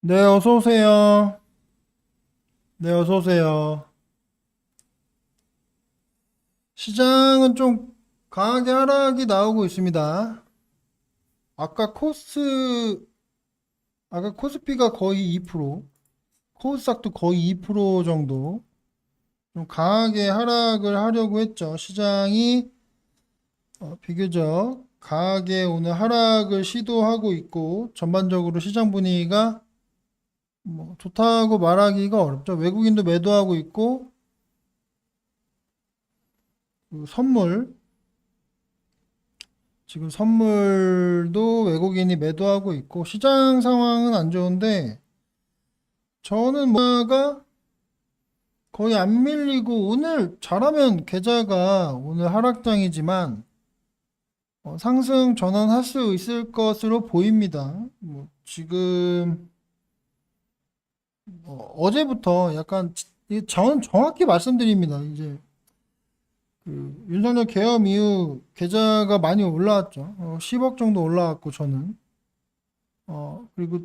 네, 어서 오세요. 네, 어서 오세요. 시장은 좀 강하게 하락이 나오고 있습니다. 아까 코스, 아까 코스피가 거의 2%, 코스닥도 거의 2% 정도 좀 강하게 하락을 하려고 했죠. 시장이 어, 비교적 강하게 오늘 하락을 시도하고 있고 전반적으로 시장 분위기가 뭐 좋다고 말하기가 어렵죠. 외국인도 매도하고 있고 그 선물 지금 선물도 외국인이 매도하고 있고 시장 상황은 안 좋은데 저는 뭐가 거의 안 밀리고 오늘 잘하면 계좌가 오늘 하락장이지만 어, 상승 전환할 수 있을 것으로 보입니다. 뭐 지금 어, 어제부터 약간 저는 정확히 말씀드립니다. 이제 그 윤석열 계엄 이후 계좌가 많이 올라왔죠. 어, 10억 정도 올라왔고 저는 어 그리고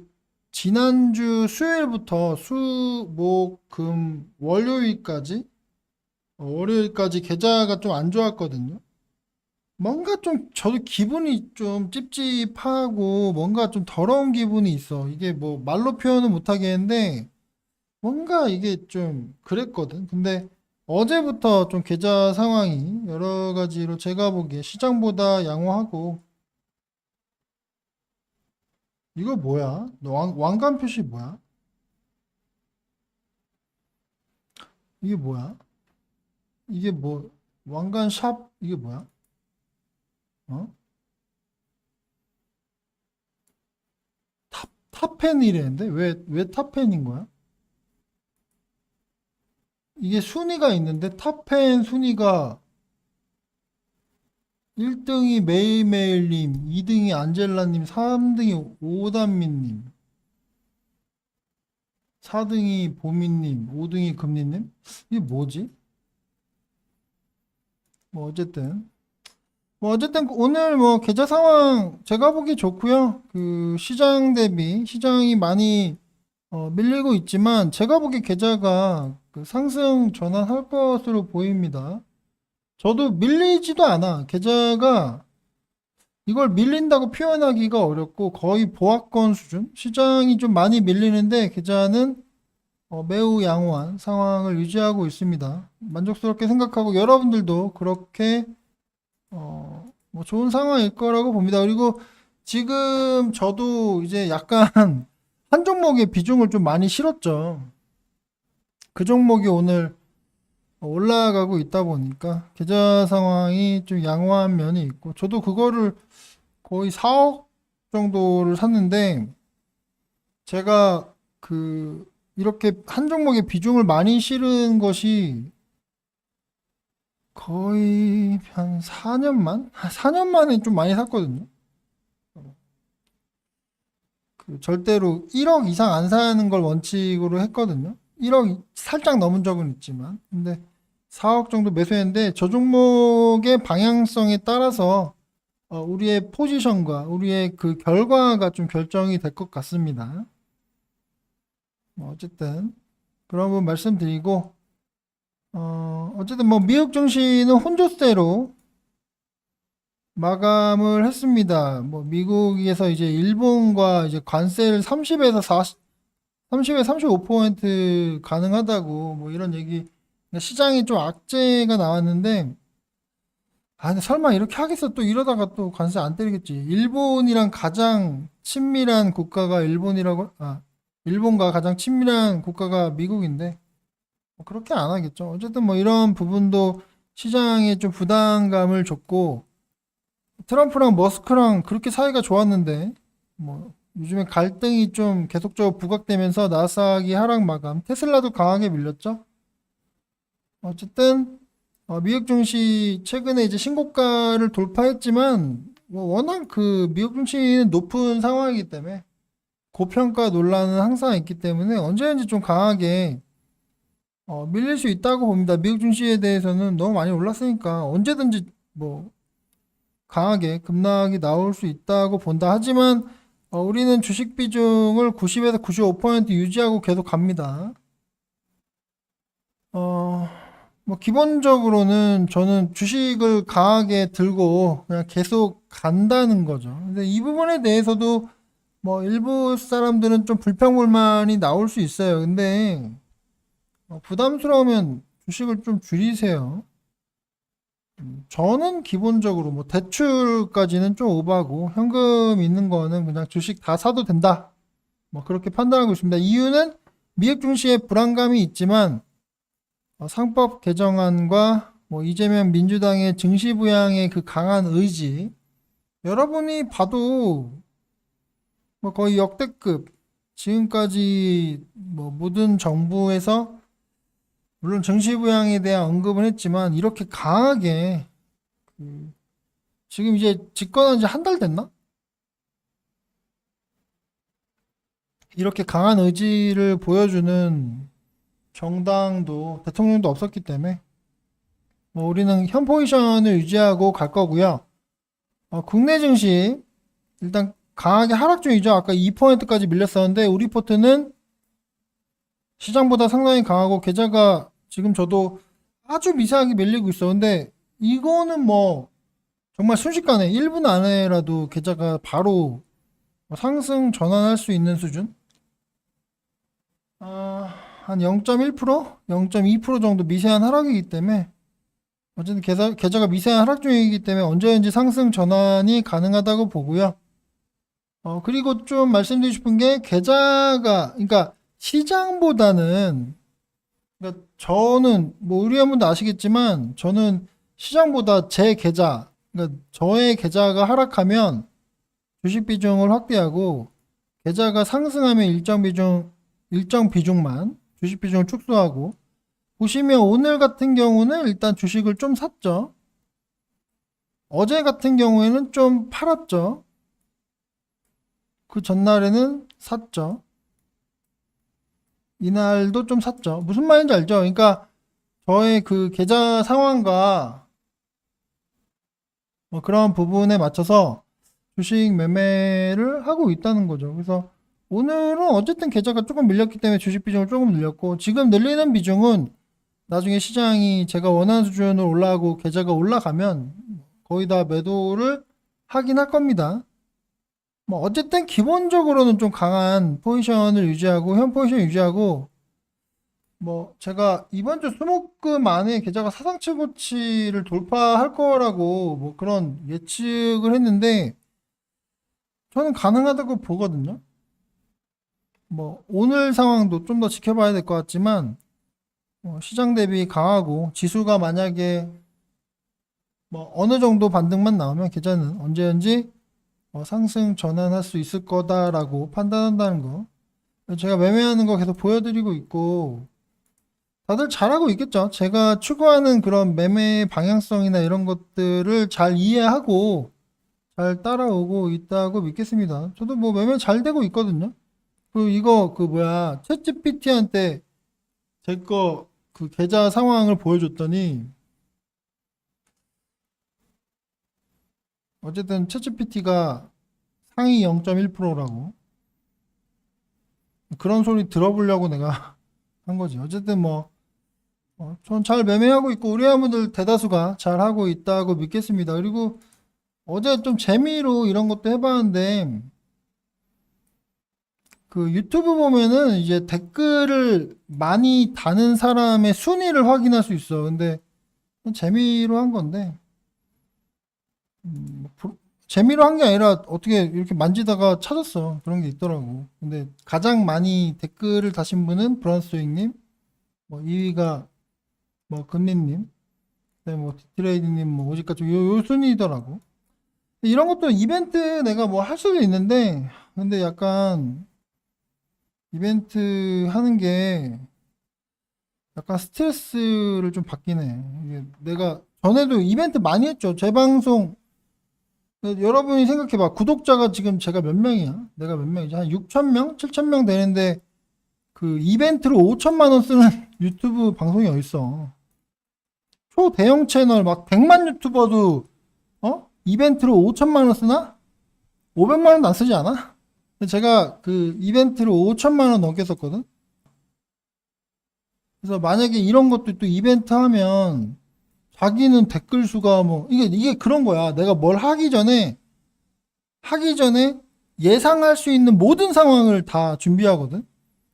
지난주 수요일부터 수, 목, 금, 월요일까지 어, 월요일까지 계좌가 좀 안 좋았거든요. 뭔가 좀 저도 기분이 좀 찝찝하고 뭔가 좀 더러운 기분이 있어. 이게 뭐 말로 표현은 못 하겠는데 뭔가 이게 좀 그랬거든. 근데 어제부터 좀 계좌 상황이 여러 가지로 제가 보기에 시장보다 양호하고 이거 뭐야? 왕, 왕관 표시 뭐야? 이게 뭐야? 이게 뭐 왕관 샵 이게 뭐야? 어? 탑 탑펜이랬는데 왜 왜 탑펜인 거야? 이게 순위가 있는데 탑10 순위가 1등이 메이메일님, 2등이 안젤라님, 3등이 오단민님, 4등이 보민님, 5등이 금리님? 이게 뭐지? 뭐 어쨌든 뭐 어쨌든 오늘 뭐 계좌 상황 제가 보기 좋고요. 그 시장 대비 시장이 많이 어, 밀리고 있지만 제가 보기 계좌가 그 상승 전환할 것으로 보입니다. 저도 밀리지도 않아. 계좌가 이걸 밀린다고 표현하기가 어렵고 거의 보합권 수준. 시장이 좀 많이 밀리는데 계좌는 어, 매우 양호한 상황을 유지하고 있습니다. 만족스럽게 생각하고 여러분들도 그렇게 어, 뭐 좋은 상황일 거라고 봅니다. 그리고 지금 저도 이제 약간 한 종목에 비중을 좀 많이 실었죠. 그 종목이 오늘 올라가고 있다 보니까 계좌 상황이 좀 양호한 면이 있고 저도 그거를 거의 4억 정도를 샀는데 제가 그 이렇게 한 종목에 비중을 많이 실은 것이 거의 한 4년 만? 4년 만에 좀 많이 샀거든요. 그 절대로 1억 이상 안 사는 걸 원칙으로 했거든요. 1억 살짝 넘은 적은 있지만. 근데 4억 정도 매수했는데 저 종목의 방향성에 따라서 어, 우리의 포지션과 우리의 그 결과가 좀 결정이 될 것 같습니다. 뭐 어쨌든 그런 부분 말씀드리고 어, 어쨌든 뭐 미국 증시는 혼조세로 마감을 했습니다. 뭐 미국에서 이제 일본과 이제 관세를 30에서 40, 30에서 35% 가능하다고 뭐 이런 얘기 시장이 좀 악재가 나왔는데 아 근데 설마 이렇게 하겠어 또 이러다가 또 관세 안 때리겠지. 일본이랑 가장 친밀한 국가가 일본이라고 아 일본과 가장 친밀한 국가가 미국인데 뭐 그렇게 안 하겠죠. 어쨌든 뭐 이런 부분도 시장에 좀 부담감을 줬고 트럼프랑 머스크랑 그렇게 사이가 좋았는데 뭐 요즘에 갈등이 좀 계속적으로 부각되면서 나스닥이 하락 마감, 테슬라도 강하게 밀렸죠. 어쨌든 어, 미국 증시 최근에 이제 신고가를 돌파했지만 뭐 워낙 그 미국 증시는 높은 상황이기 때문에 고평가 논란은 항상 있기 때문에 언제든지 좀 강하게 어, 밀릴 수 있다고 봅니다. 미국 증시에 대해서는 너무 많이 올랐으니까 언제든지 뭐 강하게 급락이 나올 수 있다고 본다. 하지만 어, 우리는 주식 비중을 90에서 95% 유지하고 계속 갑니다. 어, 뭐 기본적으로는 저는 주식을 강하게 들고 그냥 계속 간다는 거죠. 근데 이 부분에 대해서도 뭐 일부 사람들은 좀 불평불만이 나올 수 있어요. 근데 어, 부담스러우면 주식을 좀 줄이세요. 음, 저는 기본적으로 뭐 대출까지는 좀 오바고 현금 있는 거는 그냥 주식 다 사도 된다. 뭐 그렇게 판단하고 있습니다. 이유는 미국 증시에 불안감이 있지만 어, 상법 개정안과 뭐 이재명 민주당의 증시 부양의 그 강한 의지 여러분이 봐도 뭐 거의 역대급 지금까지 뭐 모든 정부에서 물론 증시 부양에 대한 언급은 했지만 이렇게 강하게 그 지금 이제 집권한 지 한 달 됐나? 이렇게 강한 의지를 보여주는 정당도 대통령도 없었기 때문에 뭐 우리는 현 포지션을 유지하고 갈 거고요. 어, 국내 증시 일단 강하게 하락 중이죠. 아까 2%까지 밀렸었는데 우리 포트는 시장보다 상당히 강하고 계좌가 지금 저도 아주 미세하게 밀리고 있어. 근데 이거는 뭐 정말 순식간에 1분 안에라도 계좌가 바로 상승 전환할 수 있는 수준? 아, 한 0.1%? 0.2% 정도 미세한 하락이기 때문에 어쨌든 계좌, 계좌가 미세한 하락 중이기 때문에 언제든지 상승 전환이 가능하다고 보고요. 어, 그리고 좀 말씀드리고 싶은 게 계좌가 그러니까 시장보다는 그러니까 저는 뭐 우리 한 분도 아시겠지만 저는 시장보다 제 계좌 그러니까 저의 계좌가 하락하면 주식 비중을 확대하고 계좌가 상승하면 일정 비중 일정 비중만 주식 비중을 축소하고 보시면 오늘 같은 경우는 일단 주식을 좀 샀죠. 어제 같은 경우에는 좀 팔았죠. 그 전날에는 샀죠. 이날도 좀 샀죠. 무슨 말인지 알죠? 그러니까 저의 그 계좌 상황과 뭐 그런 부분에 맞춰서 주식 매매를 하고 있다는 거죠. 그래서 오늘은 어쨌든 계좌가 조금 밀렸기 때문에 주식 비중을 조금 늘렸고 지금 늘리는 비중은 나중에 시장이 제가 원하는 수준으로 올라가고 계좌가 올라가면 거의 다 매도를 하긴 할 겁니다. 뭐 어쨌든 기본적으로는 좀 강한 포지션을 유지하고 현 포지션 유지하고 뭐 제가 이번 주 수목금 안에 계좌가 사상 최고치를 돌파할 거라고 뭐 그런 예측을 했는데 저는 가능하다고 보거든요. 뭐 오늘 상황도 좀 더 지켜봐야 될 것 같지만 어, 시장 대비 강하고 지수가 만약에 뭐 어느 정도 반등만 나오면 계좌는 언제든지 어, 상승 전환할 수 있을 거다라고 판단한다는 거. 제가 매매하는 거 계속 보여드리고 있고 다들 잘하고 있겠죠. 제가 추구하는 그런 매매 방향성이나 이런 것들을 잘 이해하고 잘 따라오고 있다고 믿겠습니다. 저도 뭐 매매 잘 되고 있거든요. 그 이거 그 뭐야 챗GPT한테 제 거 그 계좌 상황을 보여줬더니 어쨌든 챗GPT가 상위 0.1%라고 그런 소리 들어보려고 내가 한 거지. 어쨌든 뭐, 어, 전잘 매매하고 있고, 우리 회원분들 대다수가 잘 하고 있다고 믿겠습니다. 그리고 어제 좀 재미로 이런 것도 해봤는데, 그 유튜브 보면은 이제 댓글을 많이 다는 사람의 순위를 확인할 수 있어. 근데 재미로 한 건데, 음, 뭐 부- 재미로 한 게 아니라 어떻게 이렇게 만지다가 찾았어. 그런 게 있더라고. 근데 가장 많이 댓글을 다신 분은 브란스윙님, 뭐 2위가 뭐 금리님, 그다음에 뭐 디트레이드님, 뭐 오직같이 요, 요 순위더라고. 이런 것도 이벤트 내가 뭐 할 수도 있는데, 근데 약간 이벤트 하는 게 약간 스트레스를 좀. 이게 내가 전에도 이벤트 많이 했죠. 재방송 여러분이 생각해봐. 구독자가 지금 제가 몇 명이야? 내가 몇 명이지? 한 6,000명? 7,000명 되는데 그 이벤트로 5천만 원 쓰는 유튜브 방송이 어딨어. 초대형 채널 막 100만 유튜버도 어? 이벤트로 5천만 원 쓰나? 500만 원도 안 쓰지 않아? 제가 그 이벤트로 5천만 원 넘게 썼거든? 그래서 만약에 이런 것도 또 이벤트 하면 자기는 댓글 수가 뭐 이게 이게 그런 거야. 내가 뭘 하기 전에 하기 전에 예상할 수 있는 모든 상황을 다 준비하거든.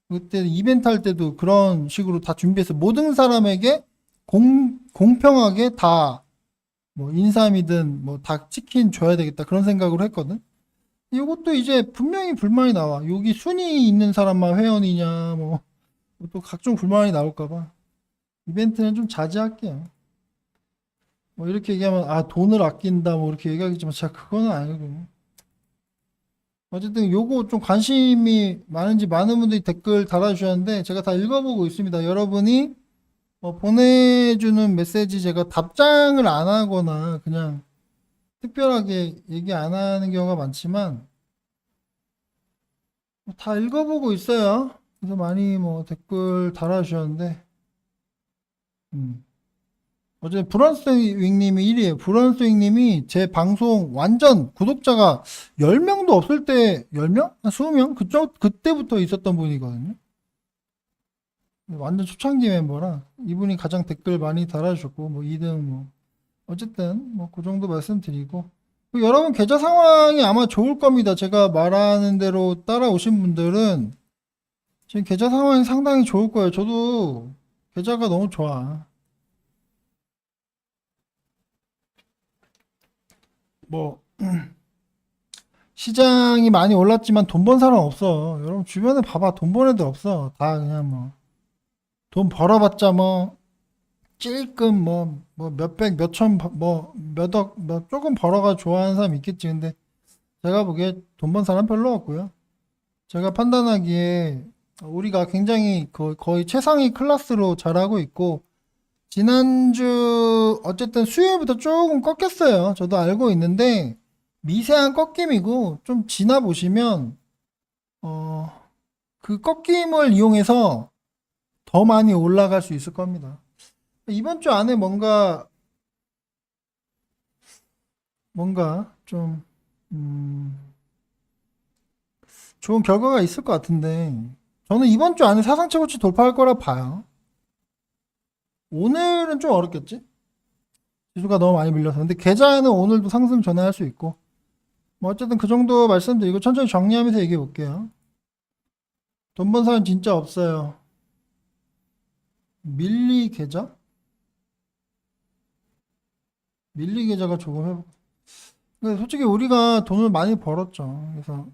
그때 이벤트 할 때도 그런 식으로 다 준비해서 모든 사람에게 공, 공평하게 다 뭐 인삼이든 뭐다 치킨 줘야 되겠다 그런 생각으로 했거든. 이것도 이제 분명히 불만이 나와. 여기 순위 있는 사람만 회원이냐 뭐 또 각종 불만이 나올까 봐. 이벤트는 좀 자제할게요. 뭐 이렇게 얘기하면 아 돈을 아낀다 뭐 이렇게 얘기하겠지만 제가 그거는 아니고 어쨌든 요거 좀 관심이 많은지 많은 분들이 댓글 달아주셨는데 제가 다 읽어보고 있습니다. 여러분이 뭐 보내주는 메시지 제가 답장을 안 하거나 그냥 특별하게 얘기 안 하는 경우가 많지만 뭐다 읽어보고 있어요. 그래서 많이 뭐 댓글 달아주셨는데 음. 어제 브런스윙님이 1위에요. 브런스윙님이 제 방송 완전 구독자가 10명도 없을 때 10명? 한 20명? 그쪽 그때부터 있었던 분이거든요. 완전 초창기 멤버라 이분이 가장 댓글 많이 달아주셨고 뭐 2등 뭐 어쨌든 뭐 그 정도 말씀드리고 그 여러분 계좌 상황이 아마 좋을 겁니다. 제가 말하는 대로 따라오신 분들은 지금 계좌 상황이 상당히 좋을 거예요. 저도 계좌가 너무 좋아. 뭐 시장이 많이 올랐지만 돈 번 사람 없어. 여러분 주변에 봐봐 돈 번 애들 없어. 다 그냥 뭐 돈 벌어봤자 뭐 찔끔 뭐 뭐 몇백 몇천 뭐 몇억 뭐 조금 벌어가 좋아하는 사람 있겠지. 근데 제가 보기에 돈 번 사람 별로 없고요. 제가 판단하기에 우리가 굉장히 거- 거의 최상위 클래스로 잘하고 있고 지난주 어쨌든 수요일부터 조금 꺾였어요. 저도 알고 있는데 미세한 꺾임이고 좀 지나 보시면 어 그 꺾임을 이용해서 더 많이 올라갈 수 있을 겁니다. 이번 주 안에 뭔가 뭔가 좀 음, 좋은 결과가 있을 것 같은데 저는 이번 주 안에 사상 최고치 돌파할 거라 봐요. 오늘은 좀 어렵겠지? 지수가 너무 많이 밀려서. 근데 계좌에는 오늘도 상승 전환할 수 있고. 뭐 어쨌든 그 정도 말씀드리고 천천히 정리하면서 얘기해 볼게요. 돈 번 사람 진짜 없어요. 밀리 계좌? 밀리 계좌가 조금 해보. 근데 솔직히 우리가 돈을 많이 벌었죠. 그래서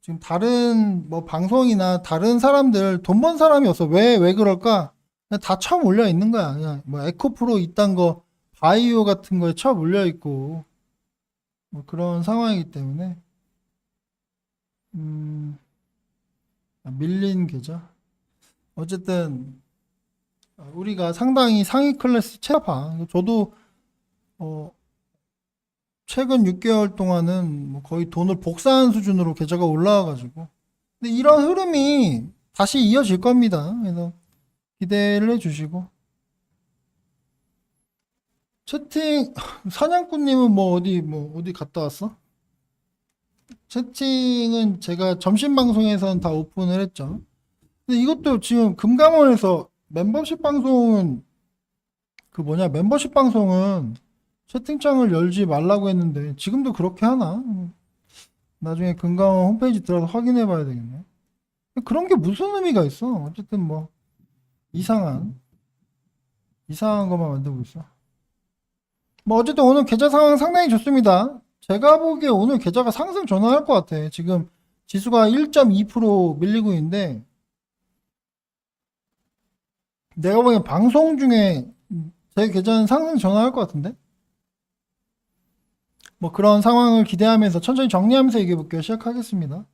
지금 다른 뭐 방송이나 다른 사람들 돈 번 사람이 없어. 왜, 왜 그럴까? 그냥 다 처음 올려 있는 거야. 그냥 뭐 에코프로 이딴 거 바이오 같은 거에 처음 올려 있고 뭐 그런 상황이기 때문에 음, 아, 밀린 계좌. 어쨌든 아, 우리가 상당히 상위 클래스 체파. 저도 어 최근 6개월 동안은 뭐 거의 돈을 복사한 수준으로 계좌가 올라와가지고 근데 이런 흐름이 다시 이어질 겁니다. 그래서 기대를 해주시고 채팅 사냥꾼님은 뭐 어디 뭐 어디 갔다 왔어? 채팅은 제가 점심 방송에서는 다 오픈을 했죠. 근데 이것도 지금 금감원에서 멤버십 방송은 그 뭐냐 멤버십 방송은 채팅창을 열지 말라고 했는데 지금도 그렇게 하나? 나중에 금감원 홈페이지 들어가서 확인해 봐야 되겠네. 그런 게 무슨 의미가 있어? 어쨌든 뭐 이상한 이상한 것만 만들고 있어. 뭐 어쨌든 오늘 계좌 상황 상당히 좋습니다. 제가 보기에 오늘 계좌가 상승 전환할 것 같아. 지금 지수가 1.2% 밀리고 있는데 내가 보기엔 방송 중에 제 계좌는 상승 전환할 것 같은데? 뭐 그런 상황을 기대하면서 천천히 정리하면서 얘기해 볼게요. 시작하겠습니다.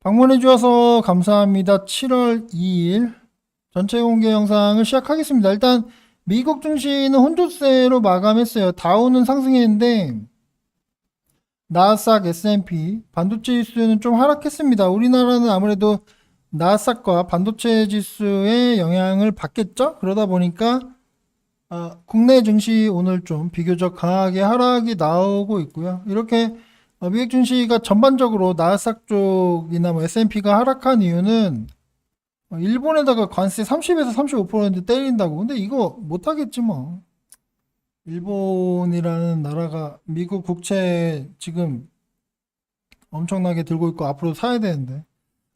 방문해 주셔서 감사합니다. 7월 2일 전체 공개 영상을 시작하겠습니다. 일단 미국 증시는 혼조세로 마감했어요. 다우는 상승했는데 나스닥, S&P, 반도체 지수는 좀 하락했습니다. 우리나라는 아무래도 나스닥과 반도체 지수의 영향을 받겠죠? 그러다 보니까 어, 국내 증시 오늘 좀 비교적 강하게 하락이 나오고 있고요. 이렇게 어, 미국 증시가 전반적으로 나스닥 쪽이나 뭐 S&P가 하락한 이유는 어, 일본에다가 관세 30에서 35% 때린다고. 근데 이거 못하겠지 뭐. 일본이라는 나라가 미국 국채 지금 엄청나게 들고 있고 앞으로 사야 되는데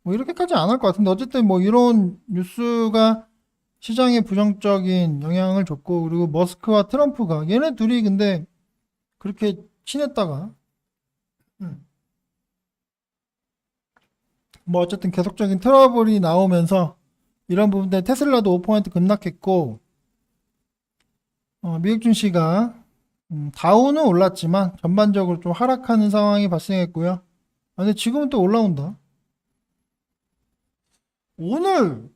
뭐 이렇게까지 안 할 것 같은데 어쨌든 뭐 이런 뉴스가 시장에 부정적인 영향을 줬고 그리고 머스크와 트럼프가 얘네 둘이 근데 그렇게 친했다가 음. 뭐 어쨌든 계속적인 트러블이 나오면서 이런 부분 때문에 테슬라도 5% 급락했고 어, 미국 증시가 음, 다우는 올랐지만 전반적으로 좀 하락하는 상황이 발생했고요. 아, 근데 지금은 또 올라온다. 오늘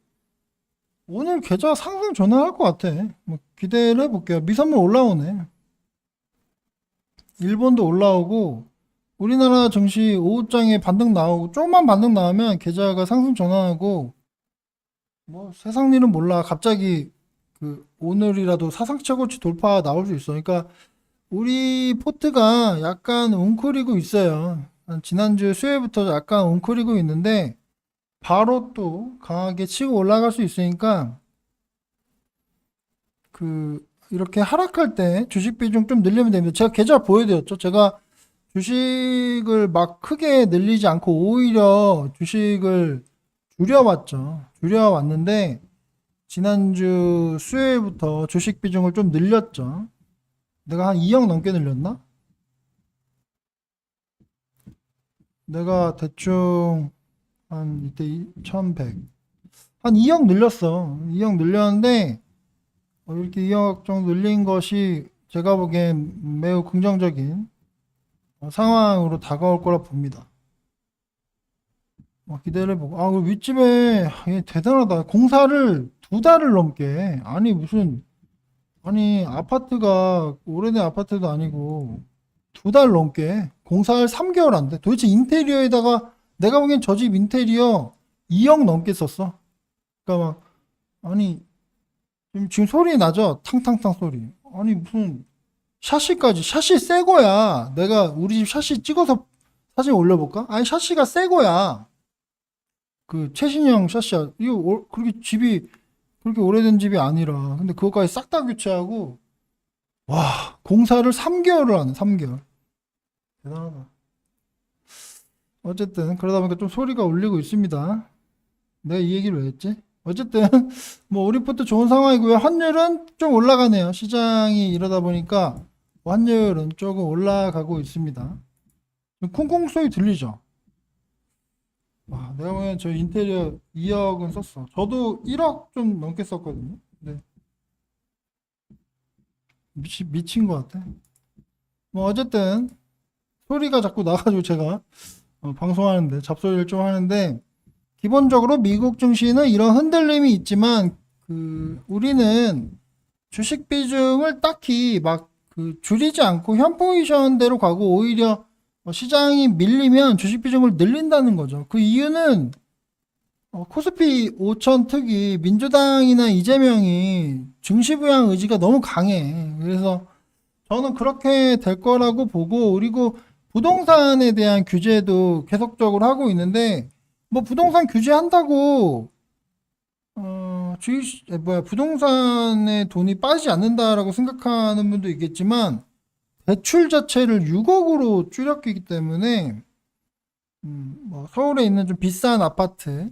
오늘 계좌 상승 전환할 것 같아. 뭐 기대를 해볼게요. 미선물 올라오네. 일본도 올라오고 우리나라 증시 오후장에 반등 나오고 조금만 반등 나오면 계좌가 상승 전환하고 뭐 세상 일은 몰라. 갑자기 그 오늘이라도 사상 최고치 돌파 나올 수 있어. 그러니까 우리 포트가 약간 웅크리고 있어요. 한 지난주 수요일부터 약간 웅크리고 있는데 바로 또 강하게 치고 올라갈 수 있으니까 그 이렇게 하락할 때 주식 비중 좀 늘리면 됩니다. 제가 계좌 보여드렸죠. 제가 주식을 막 크게 늘리지 않고 오히려 주식을 줄여왔죠. 줄여왔는데 지난주 수요일부터 주식 비중을 좀 늘렸죠. 내가 한 2억 넘게 늘렸나? 내가 대충 한 이때 1100. 한 2억 늘렸어. 2억 늘렸는데 어, 이렇게 2억 정도 늘린 것이 제가 보기엔 매우 긍정적인 어, 상황으로 다가올 거라 봅니다. 어, 기대를 해보고. 아, 그 윗집에 아, 얘 대단하다. 공사를 두 달을 넘게. 아니 무슨 아니 아파트가 오래된 아파트도 아니고 두 달 넘게 공사를 3개월 안 돼. 도대체 인테리어에다가 내가 보기엔 저 집 인테리어 2억 넘게 썼어. 그러니까 막 아니 지금, 소리 나죠? 탕탕탕 소리. 아니 무슨 샤시까지 샤시 새 거야. 내가 우리 집 샤시 찍어서 사진 올려볼까? 아니 샤시가 새 거야. 그 최신형 샤시야. 이거 오- 그렇게 집이 그렇게 오래된 집이 아니라. 근데 그것까지 싹 다 교체하고 와 공사를 3개월을 하네. 3개월. 대단하다. 어쨌든 그러다 보니까 좀 소리가 울리고 있습니다. 내가 이 얘기를 왜 했지? 어쨌든 뭐 우리부터 좋은 상황이고요. 환율은 좀 올라가네요. 시장이 이러다 보니까 환율은 조금 올라가고 있습니다. 쿵쿵 소리 들리죠? 와, 내가 보기엔 저 인테리어 2억은 썼어. 저도 1억 좀 넘게 썼거든요. 네. 미치, 미친 것 같아. 뭐 어쨌든 소리가 자꾸 나가지고 제가 어, 방송하는데 잡소리를 좀 하는데 기본적으로 미국 증시는 이런 흔들림이 있지만 그 우리는 주식 비중을 딱히 막 그 줄이지 않고 현 포지션대로 가고 오히려 어, 시장이 밀리면 주식 비중을 늘린다는 거죠. 그 이유는 어, 코스피 5천 특이 민주당이나 이재명이 증시 부양 의지가 너무 강해. 그래서 저는 그렇게 될 거라고 보고 그리고 부동산에 대한 규제도 계속적으로 하고 있는데 뭐 부동산 규제한다고 어 에, 뭐야 부동산에 돈이 빠지지 않는다라고 생각하는 분도 있겠지만 대출 자체를 6억으로 줄였기 때문에 음, 뭐 서울에 있는 좀 비싼 아파트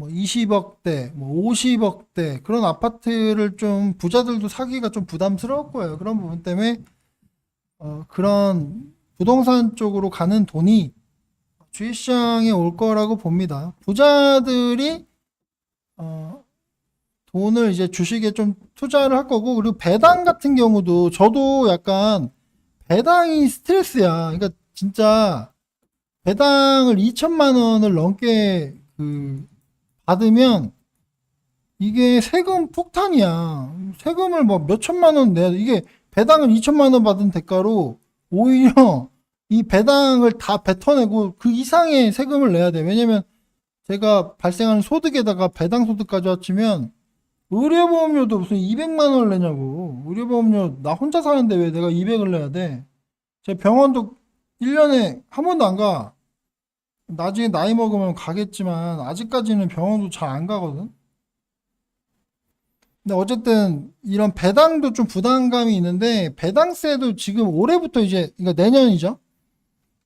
뭐 20억대, 뭐 50억대 그런 아파트를 좀 부자들도 사기가 좀 부담스러울 거예요. 그런 부분 때문에 어, 그런 부동산 쪽으로 가는 돈이 주식시장에 올 거라고 봅니다. 부자들이 어, 돈을 이제 주식에 좀 투자를 할 거고 그리고 배당 같은 경우도 저도 약간 배당이 스트레스야. 그러니까 진짜 배당을 2천만 원을 넘게 그 받으면 이게 세금 폭탄이야. 세금을 뭐 몇천만 원 내야 돼. 이게 배당을 2천만 원 받은 대가로 오히려 이 배당을 다 뱉어내고 그 이상의 세금을 내야 돼. 왜냐면 제가 발생하는 소득에다가 배당 소득까지 합치면 의료보험료도 무슨 200만 원을 내냐고. 의료보험료 나 혼자 사는데 왜 내가 200을 내야 돼? 제 병원도 1년에 한 번도 안 가. 나중에 나이 먹으면 가겠지만 아직까지는 병원도 잘 안 가거든. 근데 어쨌든 이런 배당도 좀 부담감이 있는데 배당세도 지금 올해부터 이제 그러니까 내년이죠.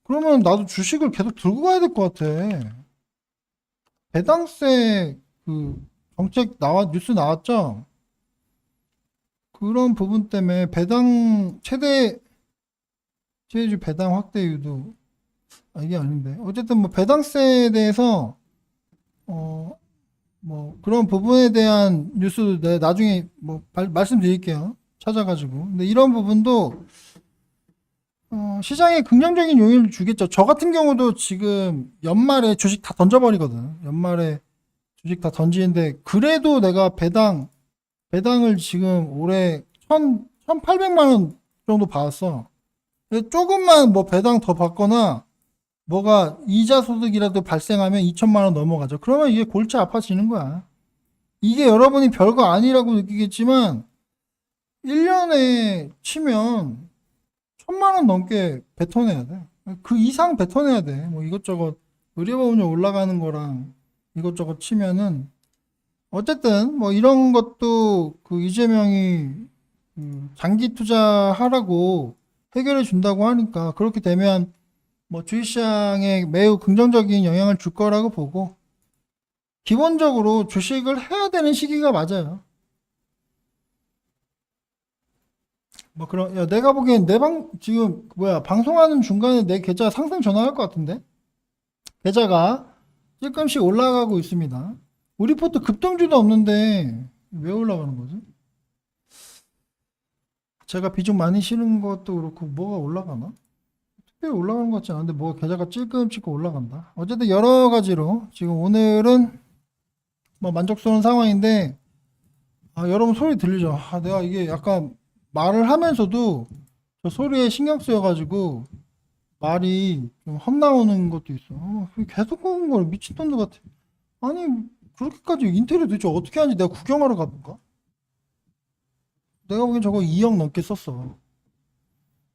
그러면 나도 주식을 계속 들고 가야 될 것 같아. 배당세 그 정책 나와 뉴스 나왔죠? 그런 부분 때문에 배당 최대 최대주 배당 확대율도 아, 이게 아닌데 어쨌든 뭐 배당세에 대해서 어 뭐 그런 부분에 대한 뉴스도 내 나중에 뭐 발- 말씀드릴게요 찾아가지고 근데 이런 부분도 어, 시장에 긍정적인 요인을 주겠죠 저 같은 경우도 지금 연말에 주식 다 던져버리거든 연말에 주식 다 던지는데 그래도 내가 배당 배당을 지금 올해 천 1,800만 원 정도 받았어 조금만 뭐 배당 더 받거나 뭐가 이자 소득이라도 발생하면 2천만 원 넘어가죠. 그러면 이게 골치 아파지는 거야. 이게 여러분이 별거 아니라고 느끼겠지만 1년에 치면 천만 원 넘게 뱉어내야 돼. 그 이상 뱉어내야 돼. 뭐 이것저것 의료보험료 올라가는 거랑 이것저것 치면은 어쨌든 뭐 이런 것도 그 이재명이 그 장기 투자하라고 해결해 준다고 하니까 그렇게 되면 뭐 주식시장에 매우 긍정적인 영향을 줄 거라고 보고 기본적으로 주식을 해야 되는 시기가 맞아요. 뭐 그런 야 내가 보기엔 내 방 지금 그 뭐야 방송하는 중간에 내 계좌 상승 전화할 것 같은데 계좌가 조금씩 올라가고 있습니다. 우리 포트 급등주도 없는데 왜 올라가는 거지? 제가 비중 많이 실은 것도 그렇고 뭐가 올라가나? 특별히 올라가는 것 같지 않은데 뭐 계좌가 찔끔찔끔 올라간다. 어쨌든 여러 가지로 지금 오늘은 뭐 만족스러운 상황인데 아 여러분 소리 들리죠? 아 내가 이게 약간 말을 하면서도 저 소리에 신경 쓰여가지고 말이 좀 헛나오는 것도 있어. 어, 계속 보는 걸 미친놈들 같아. 아니 그렇게까지 인테리어 도대체 어떻게 하는지 내가 구경하러 가볼까? 내가 보기엔 저거 2억 넘게 썼어.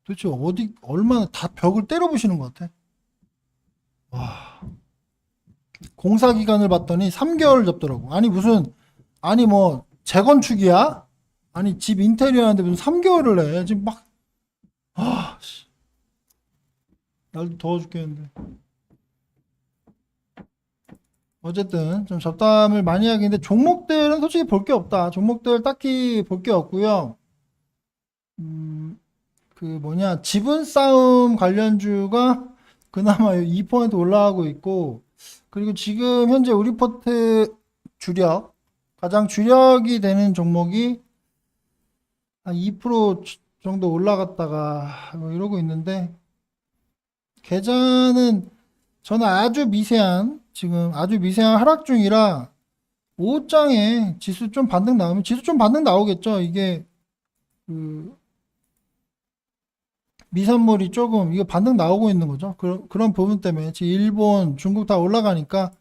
도대체 어디 얼마나 다 벽을 때려 부시는 것 같아. 와. 공사 기간을 봤더니 3개월 잡더라고. 아니 무슨 아니 뭐 재건축이야? 아니 집 인테리어 하는데 무슨 3개월을 해. 지금 막 아, 씨. 날도 더워 죽겠는데. 어쨌든 좀 잡담을 많이 하겠는데 종목들은 솔직히 볼 게 없다. 종목들 딱히 볼 게 없고요. 음, 그 뭐냐 지분 싸움 관련주가 그나마 2% 올라가고 있고 그리고 지금 현재 우리 포트 주력 가장 주력이 되는 종목이 한 2% 정도 올라갔다가 뭐 이러고 있는데 계좌는 저는 아주 미세한 지금 아주 미세한 하락 중이라 5장에 지수 좀 반등 나오면 지수 좀 반등 나오겠죠 이게 그 미선물이 조금 이거 반등 나오고 있는 거죠. 그런 그런 부분 때문에 지금 일본, 중국 다 올라가니까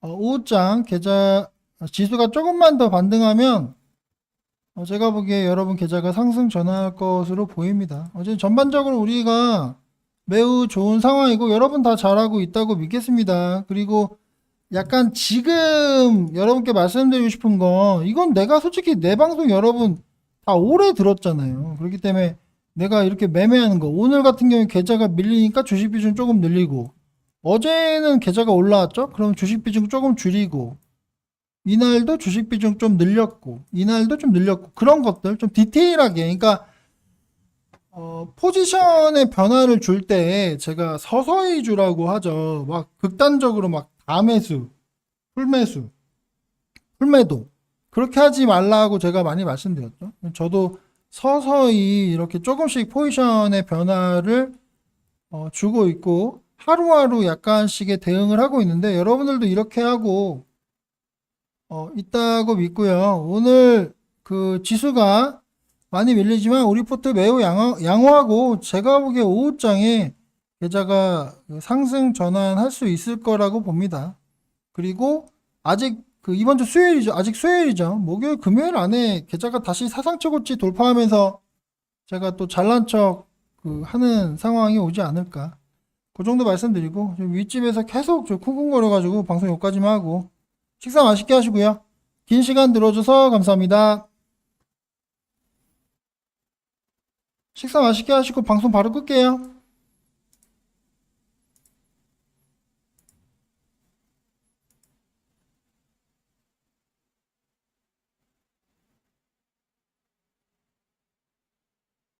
어, 5장 계좌 지수가 조금만 더 반등하면 어, 제가 보기에 여러분 계좌가 상승 전환할 것으로 보입니다. 어제 전반적으로 우리가 매우 좋은 상황이고 여러분 다 잘하고 있다고 믿겠습니다. 그리고 약간 지금 여러분께 말씀드리고 싶은 건 이건 내가 솔직히 내 방송 여러분 다 오래 들었잖아요. 그렇기 때문에 내가 이렇게 매매하는 거 오늘 같은 경우에 계좌가 밀리니까 주식 비중 조금 늘리고 어제는 계좌가 올라왔죠? 그럼 주식 비중 조금 줄이고 이날도 주식 비중 좀 늘렸고 이날도 좀 늘렸고 그런 것들 좀 디테일하게 그러니까 어, 포지션의 변화를 줄 때 제가 서서히 주라고 하죠. 막 극단적으로 막 다매수, 풀매수, 풀매도 그렇게 하지 말라고 제가 많이 말씀드렸죠. 저도 서서히 이렇게 조금씩 포지션의 변화를 어, 주고 있고 하루하루 약간씩의 대응을 하고 있는데 여러분들도 이렇게 하고 어, 있다고 믿고요. 오늘 그 지수가 많이 밀리지만 우리 포트 매우 양호, 양호하고 제가 보기에 오후장에 계좌가 그 상승 전환할 수 있을 거라고 봅니다. 그리고 아직 그 이번 주 수요일이죠. 아직 수요일이죠. 목요일, 금요일 안에 계좌가 다시 사상 최고치 돌파하면서 제가 또 잘난 척 그 하는 상황이 오지 않을까. 그 정도 말씀드리고 좀 윗집에서 계속 저 쿵쿵거려 가지고 방송 여기까지만 하고 식사 맛있게 하시고요. 긴 시간 들어줘서 감사합니다. 식사 맛있게 하시고 방송 바로 끌게요.